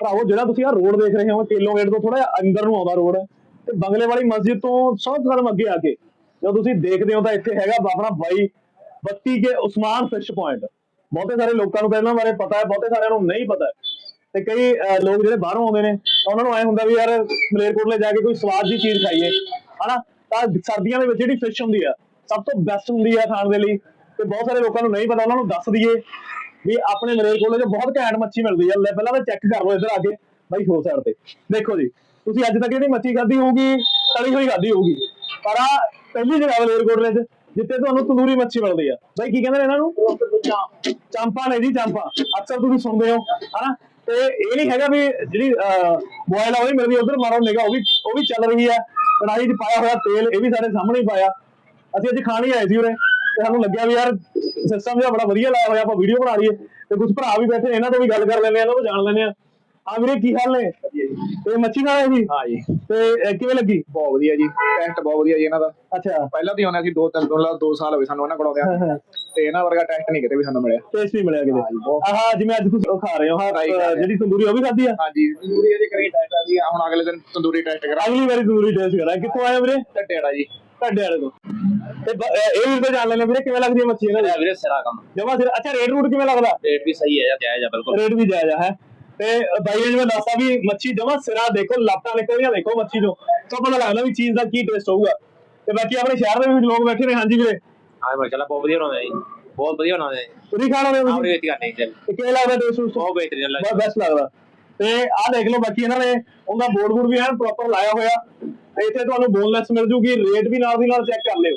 ਭਰਾਵੋ, ਜਿਹੜਾ ਤੁਸੀਂ ਆ ਰੋਡ ਦੇਖ ਰਹੇ ਹੋ ਕੇਲੋ ਗੇਟ ਤੋਂ ਥੋੜਾ ਅੰਦਰ ਨੂੰ ਆਉਂਦਾ ਰੋਡ ਤੇ ਬੰਗਲੇ ਵਾਲੀ ਮਸਜਿਦ ਤੋਂ 100 ਕਦਮ ਅੱਗੇ ਆ ਕੇ। ਜਦੋਂ ਤੁਸੀਂ ਦੇਖਦੇ ਹੋ ਤਾਂ ਇੱਥੇ ਹੈਗਾ ਆਪਣਾ ਬਾਈ 32 ਕੇ ਉਸਮਾਨ ਫਿਸ਼ ਪੁਆਇੰਟ ਬਹੁਤੇ ਸਾਰੇ ਲੋਕਾਂ ਨੂੰ ਪਹਿਲਾਂ ਬਾਰੇ ਪਤਾ ਹੈ, ਬਹੁਤੇ ਸਾਰਿਆਂ ਨੂੰ ਨਹੀਂ ਪਤਾ ਤੇ ਕਈ ਲੋਕ ਜਿਹੜੇ ਬਾਹਰੋਂ ਆਉਂਦੇ ਨੇ ਉਹਨਾਂ ਨੂੰ ਐ ਹੁੰਦਾ ਵੀ ਯਾਰ, ਮਲੇਰਕੋਟਲੇ ਜਾ ਕੇ ਕੋਈ ਸਵਾਦ ਦੀ ਚੀਜ਼ ਖਾਈਏ। ਹਨਾ? ਤਾਂ ਸਰਦੀਆਂ ਦੇ ਵਿੱਚ ਜਿਹੜੀ ਫਿਸ਼ ਹੁੰਦੀ ਆ, ਸਭ ਤੋਂ ਬੈਸਟ ਹੁੰਦੀ ਆ ਖਾਣ ਦੇ ਲਈ। ਤੇ ਬਹੁਤ ਸਾਰੇ ਲੋਕਾਂ ਨੂੰ ਨਹੀਂ ਪਤਾ, ਉਹਨਾਂ ਨੂੰ ਦੱਸ ਦਈਏ। ਵੀ ਆਪਣੇ ਮਲੇਰਕੋਟਲੇ 'ਚ ਬਹੁਤ ਘੈਂਟ ਮੱਛੀ ਮਿਲਦੀ ਹੈ ਲੈ ਪਹਿਲਾਂ ਤਾਂ ਚੈੱਕ ਕਰ ਲਓ ਇੱਧਰ ਆ ਕੇ, ਬਾਈ ਹੋ ਸਾਈਡ ਤੇ। ਦੇਖੋ ਜੀ, ਤੁਸੀਂ ਅੱਜ ਤੱਕ ਜਿਹੜੀ ਮੱਛੀ ਖਾਧੀ ਹੋਊਗੀ, ਤਲੀ ਹੋਈ ਖਾਧੀ ਹੋਊਗੀ, ਪਰ ਆ ਪਹਿਲੀ ਜਗ੍ਹਾ ਮਲੇਰਕੋਟਲੇ 'ਚ ਜਿੱਥੇ ਤੁਹਾਨੂੰ ਤੰਦੂਰੀ ਮੱਛੀ ਮਿਲਦੀ ਆ। ਬਾਈ ਕੀ ਕਹਿੰਦੇ ਨੇ ਇਹਨਾਂ ਨੂੰ? ਚਾਂਪਾ ਨੇ ਜੀ, ਚਾਂਪਾ। ਅਕਸਰ ਤੁਸੀਂ ਸੁਣਦੇ ਹੋ, ਹਨਾ? ਤੇ ਇਹ ਨਹੀਂ ਹੈਗਾ ਵੀ ਜਿਹੜੀ ਬੋਇਲ ਆ, ਉਹ ਹੀ ਮਿਲਦੀ ਉਧਰ ਮਾਰੋ ਨਿਗਾ ਉਹ ਵੀ ਉਹ ਵੀ ਚੱਲ ਰਹੀ ਆ। ਕੜਾਹੀ 'ਚ ਪਾਇਆ ਹੋਇਆ ਤੇਲ, ਇਹ ਵੀ ਸਾਡੇ ਸਾਹਮਣੇ ਹੀ ਪਾਇਆ। ਅਸੀਂ ਅੱਜ ਖਾਣ ਹੀ ਆਏ ਸੀ ਉਰੇ। ਤੇ ਸਾਨੂੰ ਲੱਗਿਆ ਵੀ ਯਾਰ ਸਿਸਟਮ ਜਿਹਾ ਬੜਾ ਵਧੀਆ ਲਾਇਆ ਹੋਇਆ ਆਪਾਂ ਵੀਡੀਓ ਬਣਾ ਲਈਏ ਤੇ ਕੁਝ ਭਰਾ ਵੀ ਬੈਠੇ ਨੇ, ਇਹਨਾਂ ਤੋਂ ਵੀ ਗੱਲ ਕਰ ਲੈਂਦੇ ਆ ਇਹਨਾਂ ਤੋਂ ਜਾਣ ਲੈਂਦੇ ਆ ਆ ਵੀਰੇ ਕੀ ਹਾਲ ਨੇ? ਤੇ ਮੱਛੀ ਹੈ ਜੀ ਹਾਂ ਜੀ। ਤੇ ਅਹ, ਕਿਵੇਂ ਲੱਗੀ? ਬਹੁਤ ਵਧੀਆ ਜੀ ਟੈਸਟ ਬਹੁਤ ਵਧੀਆ ਜੀ ਇਹਨਾਂ ਦਾ। ਅੱਛਾ। ਪਹਿਲਾਂ ਤੋਂ ਹੀ ਆਉਂਦੇ ਸੀ ਦੋ ਤਿੰਨ ਤੋਂ ਦੋ ਸਾਲ ਹੋ ਗਏ ਸਾਨੂੰ ਇਹਨਾਂ ਕੋਲ ਆਉਂਦਿਆਂ ਤੇ ਇਹਨਾਂ ਵਰਗਾ ਟੈਸਟ ਨਹੀਂ ਕਿਤੇ ਵੀ ਸਾਨੂੰ ਮਿਲਿਆ। ਟੇਸਟ ਵੀ ਮਿਲਿਆ ਕਿਤੇ। ਬਹੁਤ। ਆਹ ਜਿਵੇਂ ਅੱਜ ਤੁਸੀਂ ਉਹ ਖਾ ਰਹੇ ਹੋ Fry ਰਹੇ ਅਹ, ਜਿਹੜੀ ਤੰਦੂਰੀ ਉਹ ਵੀ ਖਾਧੀ ਆ? ਹਾਂਜੀ ਤੰਦੂਰੀ ਇਹਦੀ ਕਰੀ ਟੈਸਟ ਆ ਜੀ ਹੁਣ ਅਗਲੇ ਦਿਨ ਤੰਦੂਰੀ ਟੈਸਟ ਕਰਾਂ ਅਗਲੀ ਵਾਰੀ ਤੰਦੂਰੀ ਟੇਸਟ ਕਰਾਂ ਕਿੱਥੋਂ ਆਏ ਹੋ ਵੀਰੇ? ਢੱਡੇੜਾ ਜੀ। ਢੱਡੇ ਵਾਲੇ ਤੋਂ। ਤੇ ਬ- ਅਹ, ਇਹ ਵੀ ਤੇ ਜਾਣ ਲੈਣੇ ਵੀਰੇ ਕਿਵੇਂ ਲੱਗਦੀ ਹੈ ਮੱਛੀ ਇਹਨਾਂ ਦੀ? ਵੀਰੇ ਸਿਰਾ ਕੰਮ। ਜਮਾ ਸਿਰ ਅੱਛਾ ਰੇਟ ਰੂਟ ਕਿਵੇਂ ਲੱਗਦਾ? ਰੇਟ ਵੀ ਸਹੀ ਹੈ ਜਾਂ ਜਾਇਜ਼ ਹੈ ਬਿਲਕੁਲ। ਰੇਟ ਵੀ ਜਾਇਜ਼ ਹੈ। ਤੇ ਬਾਈ ਨੇ ਜਿਵੇਂ ਦੱਸਿਆ ਵੀ ਮੱਛੀ ਜਮਾ ਸਿਰਾ ਦੇਖੋ ਲਾਟਾਂ ਨਿਕਲਦੀਆਂ ਦੇਖੋ ਮੱਛੀ ਚੋਂ ਤਾਂ ਪਤਾ ਲੱਗਦਾ ਵੀ ਚੀਜ਼ ਦਾ ਕੀ ਟੇਸਟ ਹੋਊਗਾ। ਤੇ ਬਾਕੀ ਆਪਣੇ ਸ਼ਹਿਰ ਦੇ ਵਿੱਚ ਲੋਕ ਬੈਠੇ ਨੇ ਹਾਂਜੀ ਵੀਰੇ? ਹਾਂ ਮਾਸ਼ਾਅੱਲਾ ਬਹੁਤ ਵਧੀਆ ਬਣਾਉਂਦੇ ਆ ਜੀ। ਬਹੁਤ ਵਧੀਆ ਬਣਾਉਂਦੇ ਆ ਜੀ। ਤੁਸੀਂ ਖਾਣਾ ਨੇ ਆਪਣੀ ਵੇਤੀ ਕਰਨੀ ਜੀ ਤੇ ਕਿਵੇਂ ਲੱਗਦਾ ਟੇਸਟ ਉਸ ਬਹੁਤ ਬਿਹਤਰੀਨ ਲੱਗ ਬਹੁਤ ਬੈਸਟ ਲੱਗਦਾ। ਤੇ ਆਹ ਦੇਖ ਲਓ ਬਾਕੀ ਇਹਨਾਂ ਨੇ ਉਹਦਾ ਬੋਰਡ ਬੋਰਡ ਵੀ ਐਨ ਪ੍ਰੋਪਰ ਲਾਇਆ ਹੋਇਆ। ਤੇ ਇੱਥੇ ਤੁਹਾਨੂੰ ਬੋਨਲੈਸ ਮਿਲ ਜੂਗੀ ਰੇਟ ਵੀ ਨਾਲ ਦੀ ਨਾਲ ਚੈੱਕ ਕਰ ਲਿਓ।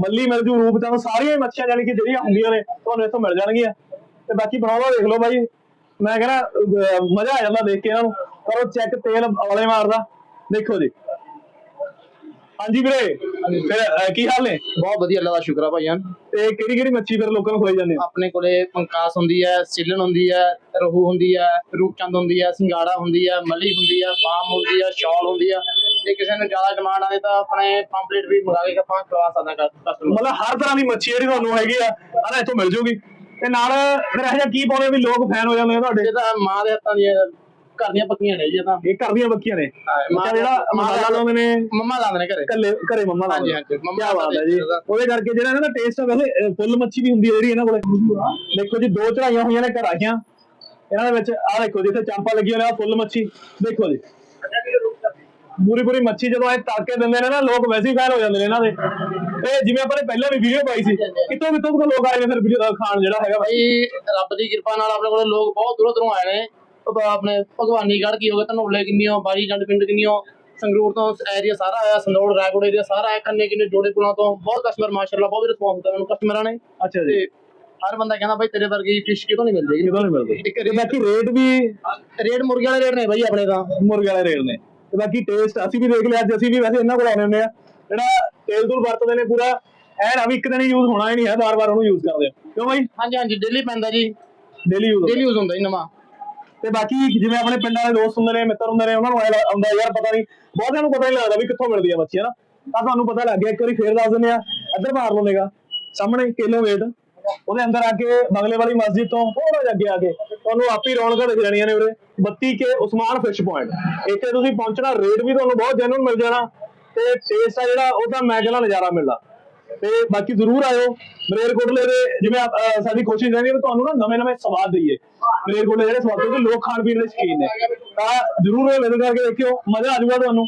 ਮੱਲੀ ਮਿਲ ਜੂ ਰੂਪ ਚੰਦ ਸਾਰੀਆਂ ਹੀ ਮੱਛੀਆਂ ਜਾਨੀ ਕਿ ਜਿਹੜੀਆਂ ਹੁੰਦੀਆਂ ਨੇ ਤੁਹਾਨੂੰ ਇੱਥੋਂ ਮਿਲ ਜਾਣਗੀਆਂ। ਤੇ ਬਾਕੀ ਬਣਾਉਣਾ ਦੇਖ ਲਓ ਬਾਈ। ਮੈਂ ਕਹਿੰਦਾ ਮਜ਼ਾ ਆ ਜਾਂਦਾ ਦੇਖ ਕੇ ਇਹਨਾਂ ਨੂੰ। ਕਰੋ ਚੈੱਕ ਤੇਲ ਔਲੇ ਮਾਰਦਾ। ਦੇਖੋ ਜੀ। ਹਾਂਜੀ ਵੀਰੇ ਫਿਰ ਕੀ ਹਾਲ ਨੇ? ਬਹੁਤ ਵਧੀਆ ਅੱਲਾ ਦਾ ਸ਼ੁਕਰ ਆ ਭਾਈਆਂ। ਤੇ ਕਿਹੜੀ ਕਿਹੜੀ ਮੱਛੀ ਫਿਰ ਲੋਕਾਂ ਨੂੰ ਖਵਾਈ ਜਾਂਦੇ ਹੋ? ਆਪਣੇ ਕੋਲੇ ਪੰਕਾਸ ਹੁੰਦੀ ਹੈ ਸਿਲਨ ਹੁੰਦੀ ਹੈ ਰਹੂ ਹੁੰਦੀ ਹੈ ਰੂਪਚੰਦ ਹੁੰਦੀ ਹੈ ਸਿੰਗਾੜਾ ਹੁੰਦੀ ਹੈ ਮਲੀ ਹੁੰਦੀ ਹੈ ਬਾਮ ਹੁੰਦੀ ਹੈ ਸ਼ਾਲ ਹੁੰਦੀ ਹੈ। ਜੇ ਕਿਸੇ ਨੂੰ ਜ਼ਿਆਦਾ ਡਿਮਾਂਡ ਆਵੇ ਤਾਂ ਆਪਣੇ ਪੰਪਲੇਟ ਵੀ ਮੰਗਾ ਕੇ ਆਪਾਂ ਖਵਾ ਸਕਦੇ ਕਸਟਮਰ ਮਤਲਬ ਹਰ ਤਰ੍ਹਾਂ ਦੀ ਮੱਛੀ ਜਿਹੜੀ ਤੁਹਾਨੂੰ ਹੈਗੀ ਆ ਹਨਾ ਇੱਥੋਂ ਮਿਲ ਜੂਗੀ। ਤੇ ਨਾਲ ਫਿਰ ਇਹ ਜਿਹਾ ਕੀ ਪਾਉਂਦੇ ਵੀ ਲੋਕ ਫੈਨ ਹੋ ਜਾਂਦੇ ਆ ਤੁਹਾਡੇ? ਇਹ ਤਾਂ ਮਾਂ ਦੇ ਹੱਥਾਂ ਦੀਆਂ ਘਰ ਦੀਆਂ ਪੱਕੀਆਂ ਨੇ ਜੀ ਇਹ ਤਾਂ। ਇਹ ਘਰ ਦੀਆਂ ਬੱਕੀਆਂ ਨੇ? ਮਾਂ ਅੱਛਾ, ਜਿਹੜਾ ਮਸਾਲਾ ਲਾਉਂਦੇ ਨੇ? ਮੰਮਾ ਲਾਉਂਦੇ ਨੇ ਘਰੇ। ਕੱਲੇ ਘਰੇ ਮੰਮਾ ਲਾਉਂਦੇ ਹਾਂਜੀ, ਹਾਂਜੀ, ਮੰਮਾ ਕੀ ਬਾਤ ਹੈ ਜੀ। ਲਾਉਂਦੇ ਨੇ। ਉਹਦੇ ਕਰਕੇ ਜਿਹੜਾ ਇਹਨਾਂ ਦਾ ਟੇਸਟ ਆ ਵੈਸੇ ਅਹ, ਫੁੱਲ ਮੱਛੀ ਵੀ ਹੁੰਦੀ ਹੈ ਜਿਹੜੀ ਇਹਨਾਂ ਕੋਲੇ। ਦੇਖੋ ਜੀ ਦੋ ਚੜਾਈਆਂ ਹੋਈਆਂ ਨੇ ਘਰਾਈਆਂ ਇਹਨਾਂ ਦੇ ਵਿੱਚ ਆਹ ਦੇਖੋ ਜਿੱਥੇ ਚਾਂਪਾ ਲੱਗੀ ਹੋਈ ਆ ਫੁੱਲ ਮੱਛੀ। ਦੇਖੋ ਜੀ। ਪੂਰੀ ਪੂਰੀ ਮੱਛੀ ਜਦੋਂ ਇਹ ਤਾਕੇ ਦਿੰਦੇ ਨੇ ਨਾ ਲੋਕ ਵੈਸੇ ਹੀ ਫੈਨ ਹੋ ਜਾਂਦੇ ਨੇ ਇਹਨਾਂ ਦੇ। ਇਹ ਜਿਵੇਂ ਆਪਾਂ ਨੇ ਪਹਿਲਾਂ ਵੀ ਵੀਡੀਓ ਪਾਈ ਸੀ ਕਿਤੋਂ ਕਿਤੋਂ ਤੋਂ ਲੋਕ ਆਏ ਨੇ ਫਿਰ ਵੀਡੀਓ ਖਾਣ ਜਿਹੜਾ ਹੈਗਾ ਭਾਈ ਰੱਬ ਦੀ ਕਿਰਪਾ ਨਾਲ ਆਪਣੇ ਕੋਲੇ ਲੋਕ ਬਹੁਤ ਦੂਰੋਂ ਦੂਰੋਂ ਆਏ ਨੇ। ਉਹ ਆਪਣੇ ਭਗਵਾਨੀਗੜ੍ਹ ਕੀ ਹੋ ਗਿਆ ਧਨੌਲੇ ਕਿੰਨੀਓ ਬਾਰੀ ਜੰਡ ਪਿੰਡ ਕਿੰਨੀਓ ਸੰਗਰੂਰ ਤੋਂ ਏਰੀਆ ਸਾਰਾ ਆਇਆ ਸੰਦੌੜ ਰਾਏਕੋਟ ਏਰੀਆ ਸਾਰਾ ਆਇਆ ਕੰਨੇ ਕਿੰਨੇ ਜੋੜੇ ਪੁਲਾਂ ਤੋਂ ਬਹੁਤ ਕਸਟਮਰ ਮਾਸ਼ਾਅੱਲਾ ਬਹੁਤ ਰਿਸਪੌਂਸ ਦਿੱਤਾ ਮੈਨੂੰ ਕਸਟਮਰਾਂ ਨੇ। ਅੱਛਾ ਜੀ। ਤੇ ਹਰ ਬੰਦਾ ਕਹਿੰਦਾ ਭਾਈ ਤੇਰੇ ਵਰਗੀ ਫਿਸ਼ ਕਿਤੋਂ ਨਹੀਂ ਮਿਲਦੀ? ਕਿਤੋਂ ਨਹੀਂ ਮਿਲਦੇ? ਤੇ ਬਾਕੀ ਰੇਟ ਵੀ ਰੇਟ ਮੁਰਗੇ ਵਾਲੇ ਰੇਟ ਨੇ ਭਾਈ ਆਪਣੇ ਤਾਂ। ਮੁਰਗੇ ਵਾਲੇ ਰੇਟ ਨੇ। ਤੇ ਬਾਕੀ ਟੇਸਟ ਅਸੀਂ ਵੀ ਦੇਖ ਲਿਆ ਅੱਜ ਅਸੀਂ ਵੀ ਵੈਸੇ ਇਹਨਾਂ ਕੋਲ ਆਉਂਦੇ ਹੁੰਦੇ ਆ। ਜਿਹੜਾ ਤੇਲ ਤੂਲ ਵਰਤਦੇ ਨੇ ਪੂਰਾ ਐਨ ਆ ਵੀ ਇੱਕ ਦਿਨ ਯੂਜ਼ ਹੋਣਾ ਹੀ ਨਹੀਂ ਹੈ ਵਾਰ-ਵਾਰ ਉਹਨੂੰ ਯੂਜ਼ ਕਰਦੇ ਆ। ਕਿਉਂ ਬਾਈ? ਹਾਂਜੀ ਹਾਂਜੀ ਡੇਲੀ ਪੈਂਦਾ ਜੀ। ਡੇਲੀ ਯੂਜ਼ ਡੇਲੀ ਯੂਜ਼ ਹੁੰਦਾ ਜੀ ਨਵਾਂ। ਤੇ ਬਾਕੀ ਜਿਵੇਂ ਆਪਣੇ ਪਿੰਡਾਂ ਦੇ ਦੋਸਤ ਹੁੰਦੇ ਨੇ ਮਿੱਤਰ ਹੁੰਦੇ ਨੇ ਉਹਨਾਂ ਨੂੰ ਐਂ ਆਉਂਦਾ ਯਾਰ ਪਤਾ ਨਹੀਂ ਬਹੁਤਿਆਂ ਨੂੰ ਪਤਾ ਨਹੀਂ ਲੱਗਦਾ ਵੀ ਕਿੱਥੋਂ ਮਿਲਦੀ ਆ ਮੱਛੀ ਹੈ ਨਾ। ਤਾਂ ਤੁਹਾਨੂੰ ਪਤਾ ਲੱਗ ਗਿਆ ਇੱਕ ਵਾਰੀ ਫੇਰ ਦੱਸ ਦਿੰਦੇ ਆ ਇੱਧਰ ਮਾਰ ਲਓ ਨਿਗਾ ਸਾਹਮਣੇ ਕਿਲੋ ਵੇਟ ਉਹਦੇ ਅੰਦਰ ਆ ਕੇ ਬਗਲੇ ਵਾਲੀ ਮਸਜਿਦ ਤੋਂ ਥੋੜਾ ਜਿਹਾ ਅੱਗੇ ਆ ਕੇ ਤੁਹਾਨੂੰ ਆਪੀ ਰੌਣਕਾਂ ਦਿਖ ਜਾਣੀਆਂ ਨੇ ਉਰੇ। 32 ਕੇ ਉਸਮਾਨ ਫਿਸ਼ ਪੁਆਇੰਟ ਇੱਥੇ ਤੁਸੀਂ ਪਹੁੰਚਣਾ ਰੇਟ ਵੀ ਤੁਹਾਨੂੰ ਬਹੁਤ ਜੈਨੂਨ ਮਿਲ ਜਾਣਾ ਤੇ ਟੇਸਟ ਆ ਜਿਹੜਾ, ਉਹਦਾ ਮੈਂ ਕਹਿੰਦਾ ਨਜ਼ਾਰਾ ਮਿਲਦਾ ਤੇ ਬਾਕੀ ਜ਼ਰੂਰ ਆਇਓ। ਮਰੇਰਕੋਟਲੇ ਦੇ ਜਿਵੇਂ ਸਾਡੀ ਕੋਸ਼ਿਸ਼ ਰਹਿੰਦੀ ਹੈ ਤੁਹਾਨੂੰ ਨਾ ਨਵੇਂ ਨਵੇਂ ਸਵਾਦ ਦਈਏ। ਮਰੇਰਕੋਟਲੇ ਜਿਹੜੇ ਸਵਾਦ, ਕਿਉਂਕਿ ਲੋਕ ਖਾਣ ਪੀਣ ਦੇ ਸ਼ੌਕੀਨ ਨੇ। ਤਾਂ ਜ਼ਰੂਰ ਇਹ ਵਿਜ਼ਿਟ ਕਰਕੇ ਦੇਖਿਓ, ਮਜ਼ਾ ਆ ਜਾਊਗਾ ਤੁਹਾਨੂੰ।